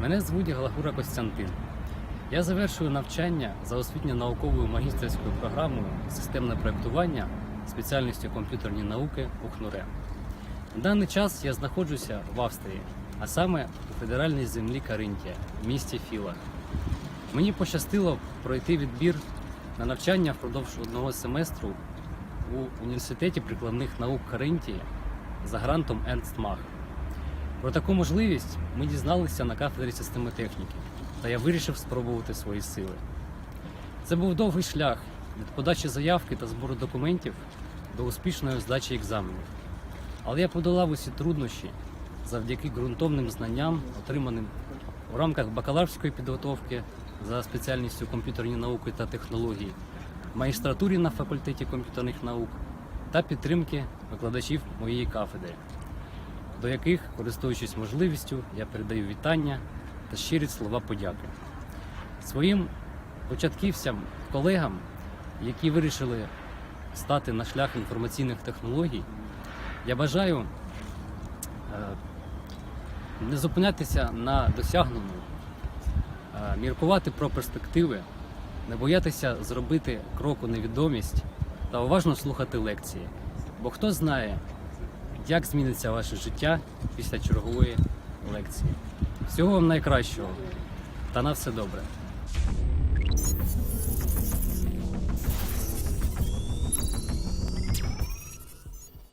Мене звуть Галагура Костянтин. Я завершую навчання за освітньо-науковою магістерською програмою Системне проєктування спеціальністю комп'ютерні науки УХНУРЕ. На даний час я знаходжуся в Австрії, а саме у федеральній землі Каринтія, в місті Філа. Мені пощастило пройти відбір на навчання впродовж одного семестру у університеті прикладних наук Каринтії за грантом Ernst Mach. Про таку можливість ми дізналися на кафедрі системи техніки, та я вирішив спробувати свої сили. Це був довгий шлях від подачі заявки та збору документів до успішної здачі екзаменів. Але я подолав усі труднощі завдяки ґрунтовним знанням, отриманим у рамках бакалаврської підготовки за спеціальністю комп'ютерні науки та технології, магістратурі на факультеті комп'ютерних наук та підтримки викладачів моєї кафедри до яких, користуючись можливістю, я передаю вітання та щирі слова подяки. Своїм початківцям, колегам, які вирішили стати на шлях інформаційних технологій, я бажаю е, не зупинятися на досягненому, е, міркувати про перспективи, не боятися зробити крок у невідомість та уважно слухати лекції. Бо хто знає, як зміниться ваше життя після чергової лекції. Всього вам найкращого та на все добре.